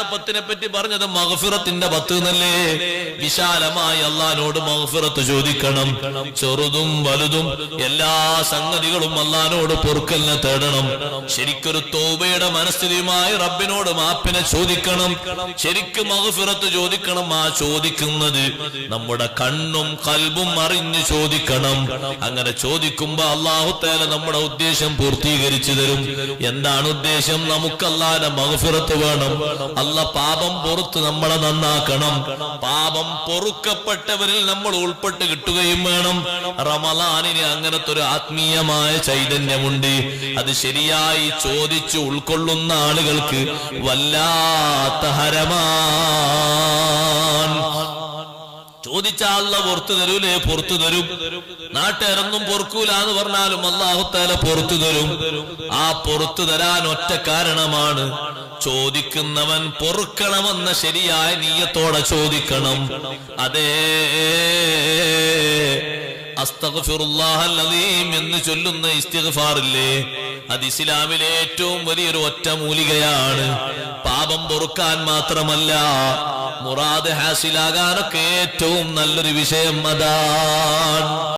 രണ്ടാമത്തെ പത്തിനെ പറ്റി പറഞ്ഞത് മഹഫിറത്തിന്റെ പത്ത് എന്നല്ലേ വിശാലമായി അള്ളഹാനോട് മഹഫിറത്ത് ചോദിക്കണം. ചെറുതും വലുതും എല്ലാ സംഗതികളും അള്ളഹാനോട് പൊറുക്കലിനെ തേടണം. ശരിക്കൊരു തോബയുടെ മനസ്ഥിതിയുമായി റബ്ബിനോട് മാപ്പിനെ ചോദിക്കണം. ശരിക്കും മഹഫിറത്ത് ചോദിക്കണം ആ ചോദിക്കുന്നത് നമ്മുടെ കണ്ണും കൽബും അറിഞ്ഞ് ചോദിക്കണം. അങ്ങനെ ചോദിക്കുമ്പോ അള്ളാഹു തേല നമ്മുടെ ഉദ്ദേശം പൂർത്തീകരിച്ചു തരും. എന്താണ് ഉദ്ദേശം? നമുക്കല്ലാതെ മഹഫിറത്ത് വേണം. അല്ല പാപം പുറത്ത് നമ്മളെ നന്നാക്കണം. പാപം പൊറുക്കപ്പെട്ടവരിൽ നമ്മൾ ഉൾപ്പെട്ട് കിട്ടുകയും വേണം. റമലാനിന് അങ്ങനത്തെ ഒരു ആത്മീയമായ ചൈതന്യമുണ്ട്. അത് ശരിയായി ചോദിച്ചു ഉൾക്കൊള്ളുന്ന ആളുകൾക്ക് വല്ലാത്ത ഹരമാൻ. ചോദിച്ച പുറത്തു തരൂലേ പുറത്തു തരും. നാട്ടുകാരൊന്നും പൊറുക്കൂല എന്ന് പറഞ്ഞാലും അള്ളാഹുത്താല പുറത്തു തരും. ആ പുറത്തു തരാൻ ഒറ്റ കാരണമാണ് ചോദിക്കുന്നവൻ പൊറുക്കണമെന്ന ശരിയായ നീയത്തോടെ ചോദിക്കണം. അതേ. എന്ന് ചൊല്ലുന്ന ഇസ്തിഗ്ഫാറില്ലേ? അത് ഇസ്ലാമിലെ ഏറ്റവും വലിയൊരു ഒറ്റ മൂലികയാണ്. പാപം പൊറുക്കാൻ മാത്രമല്ല മുറാദ് ഹാസിലാകാനൊക്കെ ഏറ്റവും നല്ലൊരു വിഷയം അതാണ്.